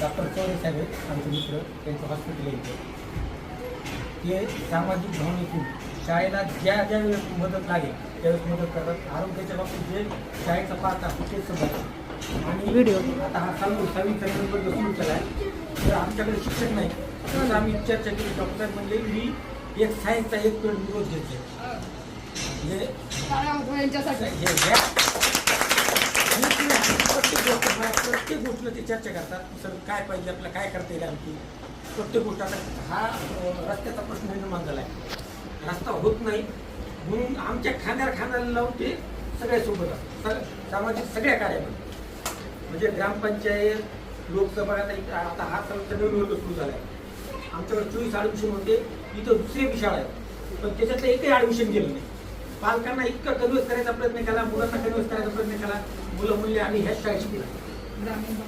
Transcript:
Doctor Chaure साहेब आहेत आमचे मित्र त्यांचं हॉस्पिटल आहे इथे. ते सामाजिक भावनेतून शाळेला ज्या ज्या वेळेस मदत लागेल त्यावेळेस मदत करतात. आरोग्याच्या बाबतीत जे शाळेचा पाहत असतो तेच समजतात आणि व्हिडिओ. आता हा चालू नंबर जो सुरू केला आहे तर आमच्याकडे शिक्षक नाही. तर आम्ही चर्चा केली डॉक्टर साहेब म्हणले मी एक सायन्सचा एक पिरियड मी रोज घेते म्हणजे यांच्यासाठी हे घ्या. आणि तुम्ही प्रत्येक गोष्ट प्रत्येक गोष्टीला ते चर्चा करतात सर काय पाहिजे आपल्याला काय करता येईल आणखी? प्रत्येक गोष्ट आता हा रस्त्याचा प्रश्न निर्माण झाला आहे रस्ता होत नाही म्हणून आमच्या खांद्यावर खांद्याला लावून ते सगळ्या सोबत असतात. सग- सामाजिक सगळ्या कार्यामध्ये. म्हणजे ग्रामपंचायत लोकसभा आता इथं- आता हा सगळं निवडणूक सुरू झाला आहे आमच्याकडे चोवीस ॲडमिशन होते इथं दुसरी विशाळ शाळा आहे पण त्याच्यातलं एकही ॲडमिशन गेलं नाही. पालकांना इतकं कन्व्हिन्स करायचा प्रयत्न केला मुलांना कन्व्हिन्स करायचा प्रयत्न केला मुलं मुली आम्ही ह्याच शाळेत शिकला Right.